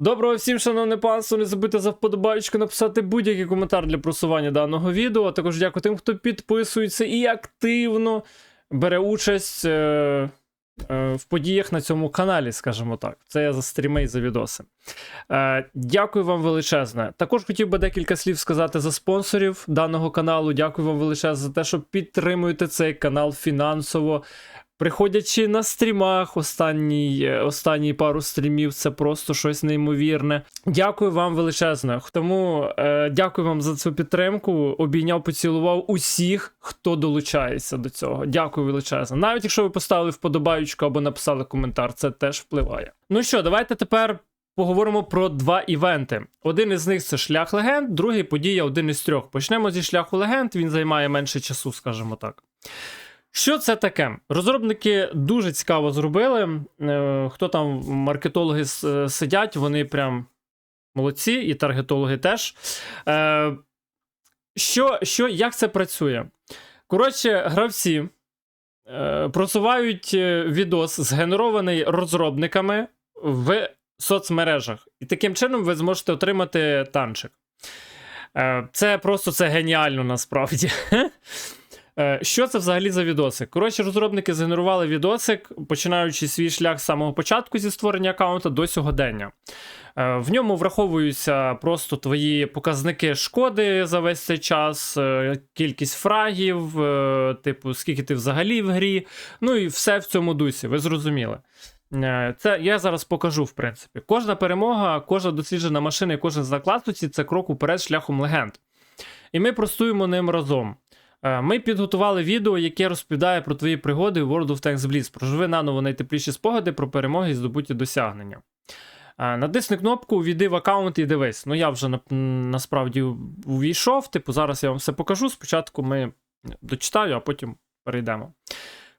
Доброго всім, шановне панство, не забудьте за вподобайку написати будь-який коментар для просування даного відео. А також дякую тим, хто підписується і активно бере участь е, е, в подіях на цьому каналі, скажімо так. Це я за стріми і за відоси. Е, дякую вам величезне. Також хотів би декілька слів сказати за спонсорів даного каналу. Дякую вам величезне за те, що підтримуєте цей канал фінансово. Приходячи на стрімах, останній, е, останні пару стрімів, це просто щось неймовірне. Дякую вам величезно. Тому е, дякую вам за цю підтримку. Обійняв, поцілував усіх, хто долучається до цього. Дякую величезно. Навіть якщо ви поставили вподобаючку або написали коментар, це теж впливає. Ну що, давайте тепер. Поговоримо про два івенти. Один із них це шлях легенд, другий подія один із трьох. Почнемо зі шляху легенд, він займає менше часу, скажімо так. Що це таке? Розробники дуже цікаво зробили. Е, Хто там маркетологи е, сидять, вони прям молодці, і таргетологи теж. Е, Що, що, як це працює? Коротше, гравці просувають відос, згенерований розробниками в соцмережах. І таким чином ви зможете отримати танчик. Це просто це геніально насправді. Е, Що це взагалі за відосик? Коротше, розробники згенерували відосик, починаючи свій шлях з самого початку зі створення аккаунта до сьогодення. Е, В ньому враховуються просто твої показники шкоди за весь цей час, е, кількість фрагів, типу, скільки ти взагалі в грі. Ну і все в цьому дусі, ви зрозуміли. Це я зараз покажу, в принципі. Кожна перемога, кожна досліджена машина і кожен класності це крок уперед шляхом легенд. І ми простуємо ним разом. Е, Ми підготували відео, яке розповідає про твої пригоди в World of Tanks Blitz. Проживи наново найтепліші спогади про перемоги і здобуті досягнення. Е, Натисни кнопку Увійди в аккаунт і дивись. Ну, я вже на- насправді увійшов. Типу, зараз я вам все покажу. Спочатку ми дочитаю, а потім перейдемо.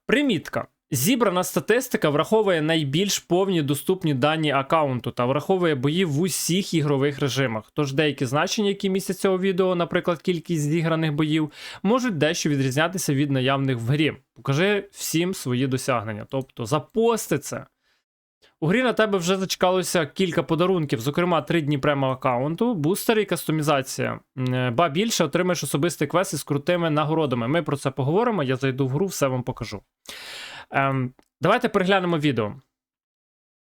Примітка. Зібрана статистика враховує найбільш повні доступні дані аккаунту та враховує бої в усіх ігрових режимах. Тож деякі значення, які містять цього відео, наприклад, кількість зіграних боїв, можуть дещо відрізнятися від наявних в грі. Покажи всім свої досягнення, тобто запости це. У грі на тебе вже зачекалося кілька подарунків, зокрема, 3 дні премо аккаунту, бустери і кастомізація. Е, Ба більше отримаєш особистий квест із крутими нагородами. Ми про це поговоримо, я зайду в гру, все вам покажу. Ем, давайте переглянемо відео.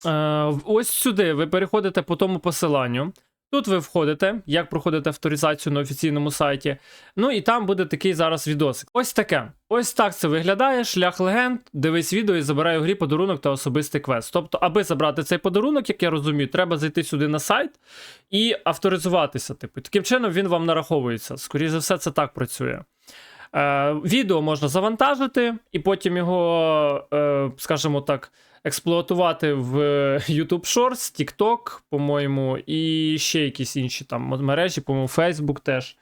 Е, ось сюди ви переходите по тому посиланню. Тут ви входите, як проходите авторизацію на офіційному сайті. Ну і там буде такий зараз відосик. Ось таке. Ось так це виглядає. Шлях легенд. Дивись відео і забирай у грі подарунок та особистий квест. Тобто, аби забрати цей подарунок, як я розумію, треба зайти сюди на сайт і авторизуватися. Типу, таким чином він вам нараховується. Скоріше за все, це так працює. Е, відео можна завантажити і потім його, е, скажімо так, експлуатувати в YouTube Shorts, TikTok, по-моєму, і ще якісь інші там мережі, по-моєму, Facebook теж.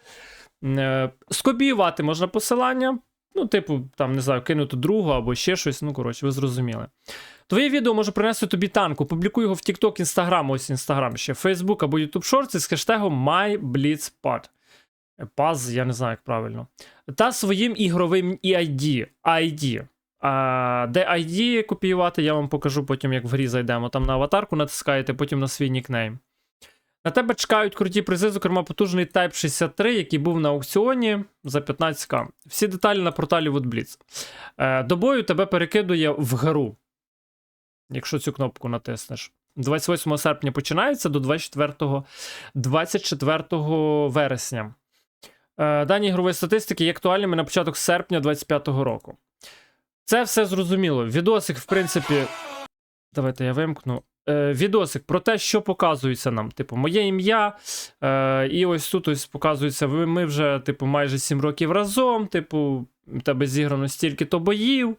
Е, скопіювати можна посилання. Ну, типу, там, не знаю, кинути другу або ще щось. Ну, коротше, ви зрозуміли. Твоє відео може принести тобі танку. Публікуй його в TikTok, Instagram, ось Instagram ще, Facebook або YouTube Shorts із хештегом MyBlitzPad. Паз, я не знаю, як правильно. Та своїм ігровим EID. ID. А, де ID копіювати, я вам покажу потім, як в грі зайдемо. Там на аватарку натискаєте, потім на свій нікнейм. На тебе чекають круті призи, зокрема потужний Type 63, який був на аукціоні за 15к. Всі деталі на порталі WoodBlitz. Е, до бою тебе перекидує в гру. Якщо цю кнопку натиснеш. 28 серпня починається до 24, 24 вересня. Е, Дані ігрової статистики є актуальними на початок серпня 25-го року. Це все зрозуміло. Відосик, в принципі. Давайте я вимкну. Е, відосик про те, що показується нам. Типу, моє ім'я. Е, і ось тут ось показується. Ми вже, типу, майже 7 років разом. Типу, тебе зіграно стільки-то боїв.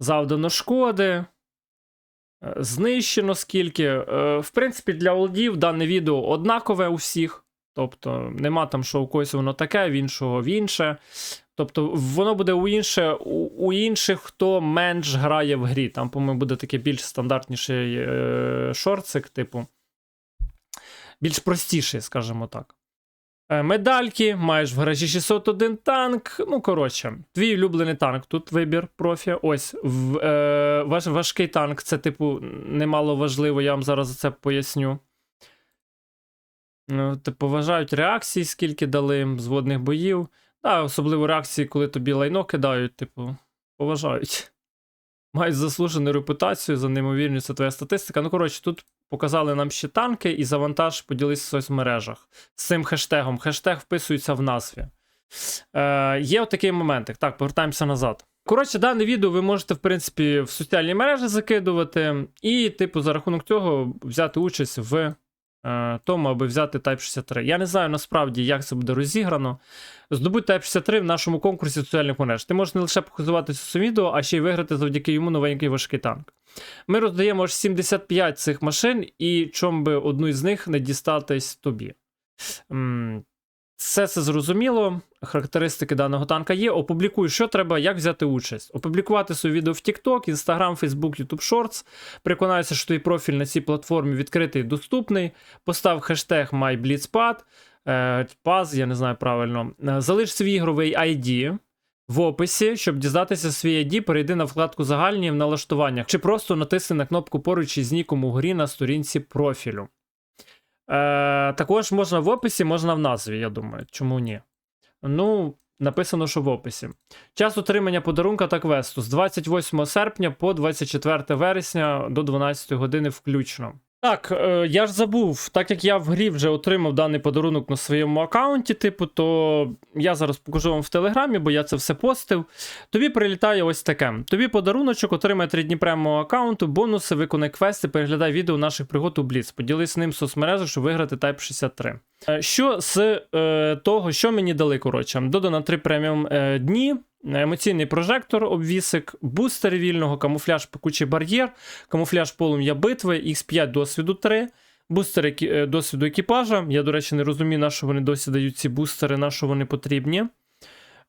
Завдано шкоди. е, Знищено скільки. Е, В принципі, для олдів дане відео однакове у всіх. Тобто нема там, що у когось воно таке, в іншого в інше. Тобто воно буде у інше, у, у інших, хто менш грає в грі. Там, по-моєму, буде таке більш стандартніший е, шорцик, типу. Більш простіший, скажімо так. Е, Медальки, маєш в гаражі 601 танк. Ну, коротше, твій улюблений танк. Тут вибір профі. Ось в, е, важ, важкий танк, це, типу, немало важливо, я вам зараз це поясню. Ну, Типу, вважають реакції, скільки дали з водних боїв. Та, особливо реакції, коли тобі лайно кидають, типу, поважають. Мають заслужену репутацію за неймовірність, це твоя статистика. Ну, коротше, тут показали нам ще танки і завантаж поділись в соцмережах з цим хештегом. Хештег вписується в назві. Е, є отакий моментик. Так, повертаємося назад. Коротше, дане відео ви можете, в принципі, в соціальні мережі закидувати, і, типу, за рахунок цього взяти участь в тому, аби взяти Type 63. Я не знаю насправді, як це буде розіграно. Здобудь Type 63 в нашому конкурсі соціальних мереж. Ти можеш не лише показуватися цим відео, а ще й виграти завдяки йому новенький важкий танк. Ми роздаємо аж 75 цих машин, і чом би одну із них не дістатись тобі. Все це зрозуміло. Характеристики даного танка є. Опублікуй, що треба, як взяти участь. Опублікувати своє відео в TikTok, Instagram, Facebook, YouTube Shorts. Переконайся, що твій профіль на цій платформі відкритий і доступний. Постав хештег MyBlitzPad, е, Paz, я не знаю правильно. Е, Залиш свій ігровий ID в описі, щоб дізнатися свій ID, перейди на вкладку загальні в налаштуваннях, чи просто натисни на кнопку поруч із ніком угорі на сторінці профілю. Е, також можна в описі, можна в назві, я думаю. Чому ні? Ну, написано, що в описі. Час отримання подарунка та квесту з 28 серпня по 24 вересня до 12 години включно. Так, е, я ж забув, так як я в грі вже отримав даний подарунок на своєму аккаунті, типу, то я зараз покажу вам в телеграмі, бо я це все постив. Тобі прилітає ось таке. Тобі подаруночок отримає 3 дні премового аккаунту, бонуси, виконай квести, переглядай відео наших пригод у Бліц. Поділись ним в соцмережах, щоб виграти Type 63. Е, Що з е, того, що мені дали, коротше, додано 3 преміум е, дні. Емоційний прожектор, обвісик, бустер вільного, камуфляж пекучий бар'єр, камуфляж полум'я битви, X5 досвіду 3, бустер е, досвіду екіпажа. Я, до речі, не розумію, на що вони досі дають ці бустери, на що вони потрібні.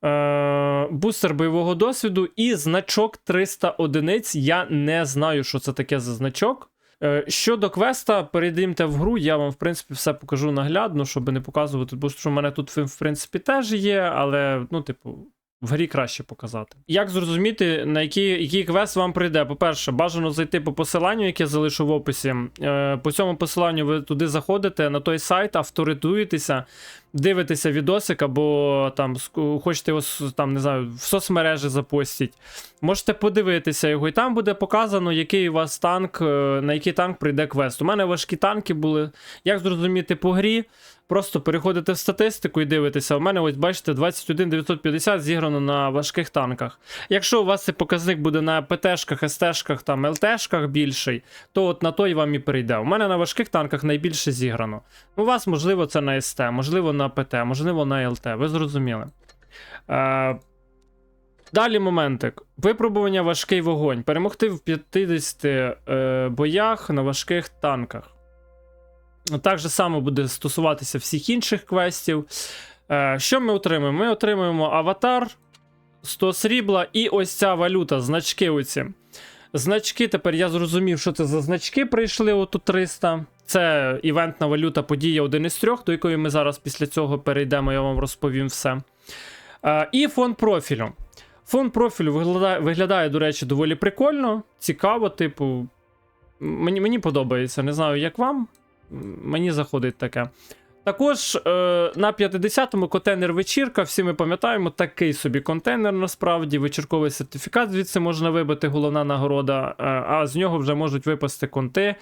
Е, бустер бойового досвіду і значок 300 одиниць. Я не знаю, що це таке за значок. Е, Щодо квеста, перейдімте в гру, я вам, в принципі, все покажу наглядно, щоб не показувати, бо що в мене тут, в принципі, теж є, але, ну, типу, в грі краще показати. Як зрозуміти, на який, який квест вам прийде? По-перше, бажано зайти по посиланню, яке залишу в описі. Е, по цьому посиланню ви туди заходите на той сайт, авторитуєтеся, дивитеся відосик, або там хочете його там, не знаю, в соцмережі запостіть. Можете подивитися його, і там буде показано, який у вас танк, е, на який танк прийде квест. У мене важкі танки були. Як зрозуміти по грі? Просто переходите в статистику і дивитеся. У мене, ось бачите, 21 950 зіграно на важких танках. Якщо у вас цей показник буде на ПТшках, СТшках, там ЛТшках більший, то от на той вам і прийде. У мене на важких танках найбільше зіграно. У вас, можливо, це на СТ, можливо, на ПТ, можливо, на ЛТ. Ви зрозуміли. Е, Далі моментик. Випробування важкий вогонь. Перемогти в 50 е, боях на важких танках. Так же само буде стосуватися всіх інших квестів. Е, що ми отримаємо? Ми отримуємо аватар, 100 срібла і ось ця валюта, значки оці. Значки, тепер я зрозумів, що це за значки прийшли отут 300. Це івентна валюта подія один із трьох, до якої ми зараз після цього перейдемо, я вам розповім все. Е, і фон профілю. Фон профілю виглядає, виглядає, до речі, доволі прикольно, цікаво, типу. Мені, мені подобається, не знаю, як вам. Мені заходить таке. Також е, на 50-му контейнер вечірка, всі ми пам'ятаємо, такий собі контейнер насправді, вечірковий сертифікат звідси можна вибити, головна нагорода, е, а з нього вже можуть випасти конти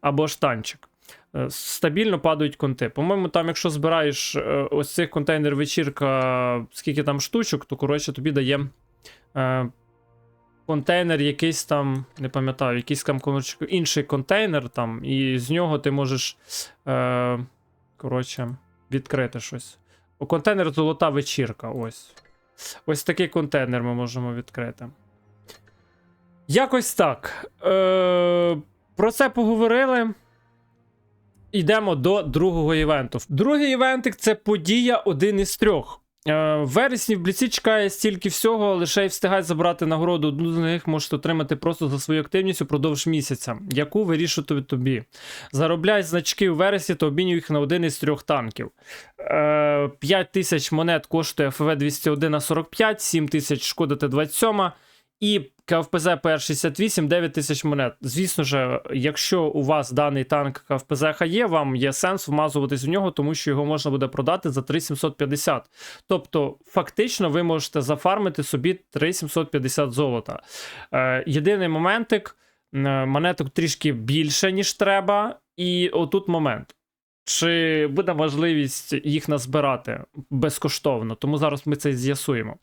або ж танчик. Е, стабільно падають конти. По-моєму, там, якщо збираєш е, ось цих контейнер вечірка, скільки там штучок, то коротше тобі дає е, контейнер якийсь там, не пам'ятаю, якийсь там інший контейнер там, і з нього ти можеш. Е, коротше, відкрити щось. О, контейнер золота вечірка. Ось. Ось такий контейнер ми можемо відкрити. Якось так. Е, про це поговорили. Йдемо до другого івенту. Другий івентик це подія один із трьох. Е, вересні в Бліці чекає стільки всього, лише й встигає забрати нагороду. Одну з них можете отримати просто за свою активність упродовж місяця, яку вирішувати тобі. Заробляй значки у вересні та обмінюй їх на один із трьох танків. Е, 5 тисяч монет коштує ФВ 201 на 45, 7 тисяч шкода Т27 і КФПЗ ПР-68 9 тисяч монет. Звісно ж, якщо у вас даний танк КФПЗ є, вам є сенс вмазуватись в нього, тому що його можна буде продати за 3750. Тобто, фактично, ви можете зафармити собі 3750 золота. Е, єдиний моментик, е, монеток трішки більше, ніж треба, і отут момент. Чи буде можливість їх назбирати безкоштовно? Тому зараз ми це з'ясуємо.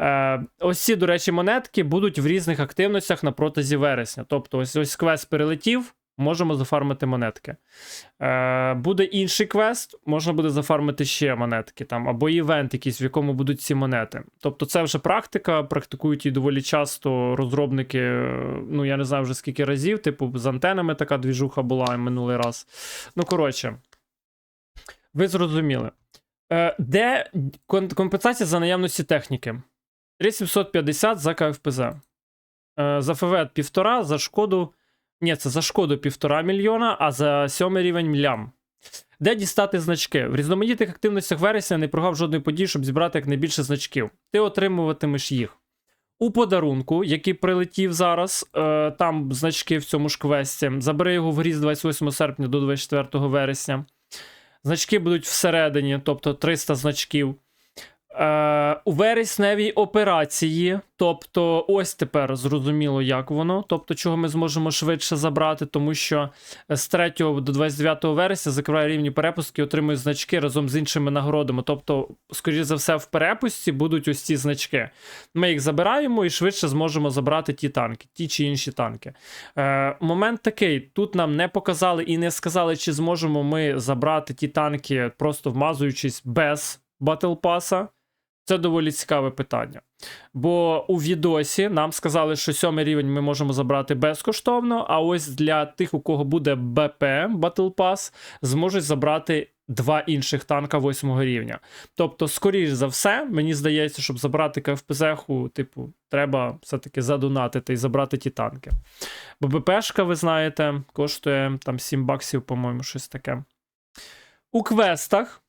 Е, ось ці, до речі, монетки будуть в різних активностях на протязі вересня. Тобто, ось ось квест перелетів, можемо зафармити монетки. Е, буде інший квест, можна буде зафармити ще монетки, там, або івент якийсь, в якому будуть ці монети. Тобто, це вже практика, практикують її доволі часто розробники. е, Ну, я не знаю вже скільки разів, типу, з антенами така двіжуха була минулий раз. Ну, коротше, ви зрозуміли. Е, де компенсація за наявності техніки? 3750 за КФПЗ. Е, за ФВ 1,5, за шкоду. Ні, це за шкоду 1,5 мільйона, а за сьомий рівень лям. Де дістати значки? В різноманітних активностях вересня не прогав жодної події, щоб зібрати якнайбільше значків. Ти отримуватимеш їх. У подарунку, який прилетів зараз, е, там значки в цьому ж квесті. Забери його в грі з 28 серпня до 24 вересня. Значки будуть всередині, тобто 300 значків. Е, у вересневій операції, тобто, ось тепер зрозуміло, як воно. Тобто, чого ми зможемо швидше забрати, тому що з 3 до 29 вересня закриває рівні перепустки, отримує значки разом з іншими нагородами. Тобто, скоріш за все, в перепустці будуть ось ці значки. Ми їх забираємо і швидше зможемо забрати ті танки, ті чи інші танки. Е, момент такий: тут нам не показали і не сказали, чи зможемо ми забрати ті танки, просто вмазуючись без Pass. Це доволі цікаве питання. Бо у відосі нам сказали, що сьомий рівень ми можемо забрати безкоштовно, а ось для тих, у кого буде БП Battle Pass, зможуть забрати два інших танка восьмого рівня. Тобто, скоріш за все, мені здається, щоб забрати КФПЗ-ху, типу, треба все-таки задонатити і забрати ті танки. Бо БПшка, ви знаєте, коштує там 7 баксів, по-моєму, щось таке. У квестах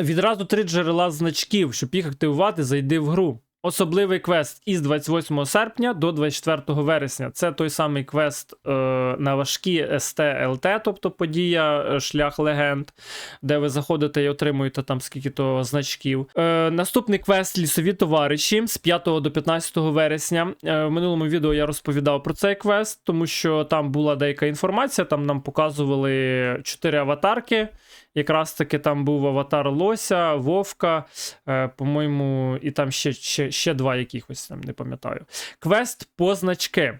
відразу три джерела значків, щоб їх активувати, зайди в гру. Особливий квест із 28 серпня до 24 вересня. Це той самий квест е, на важкі СТЛТ, тобто подія е, шлях легенд, де ви заходите і отримуєте там скільки-то значків. Е, наступний квест лісові товариші з 5 до 15 вересня. Е, в минулому відео я розповідав про цей квест, тому що там була деяка інформація. Там нам показували 4 аватарки. Якраз таки там був аватар Лося, Вовка, е, по-моєму, і там ще, ще, ще два якихось, там, не пам'ятаю. Квест по значки.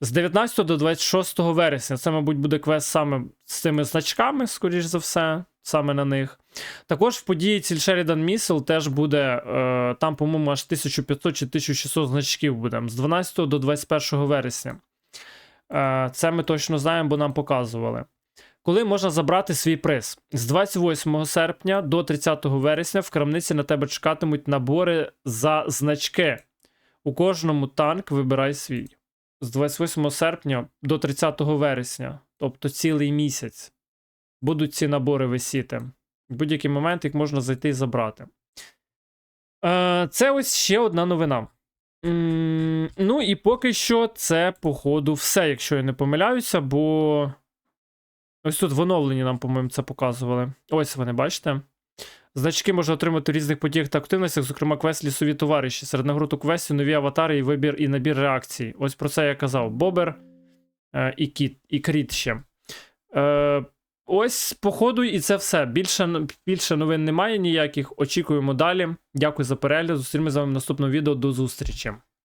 З 19 до 26 вересня. Це, мабуть, буде квест саме з цими значками, скоріш за все, саме на них. Також в події Ціль Sheridan Missile теж буде, е, там, по-моєму, аж 1500 чи 1600 значків буде з 12 до 21 вересня. Е, це ми точно знаємо, бо нам показували. Коли можна забрати свій приз? З 28 серпня до 30 вересня в крамниці на тебе чекатимуть набори за значки. У кожному танк вибирай свій. З 28 серпня до 30 вересня, тобто цілий місяць, будуть ці набори висіти. В будь-який момент їх можна зайти і забрати. Е, це ось ще одна новина. Ну і поки що це, походу, все, якщо я не помиляюся, бо. Ось тут в оновленні нам, по-моєму, це показували. Ось вони, бачите? Значки можна отримати у різних подіях та активностях, зокрема, квест лісові товариші. Серед нагрud у квесті нові аватари і вибір і набір реакцій. Ось про це я казав. Бобер е, і Кіт, і Кріт ще. Е, ось, походу, і це все. Більше, більше новин немає ніяких. Очікуємо далі. Дякую за перегляд. Зустрінемося з вами в наступному відео. До зустрічі.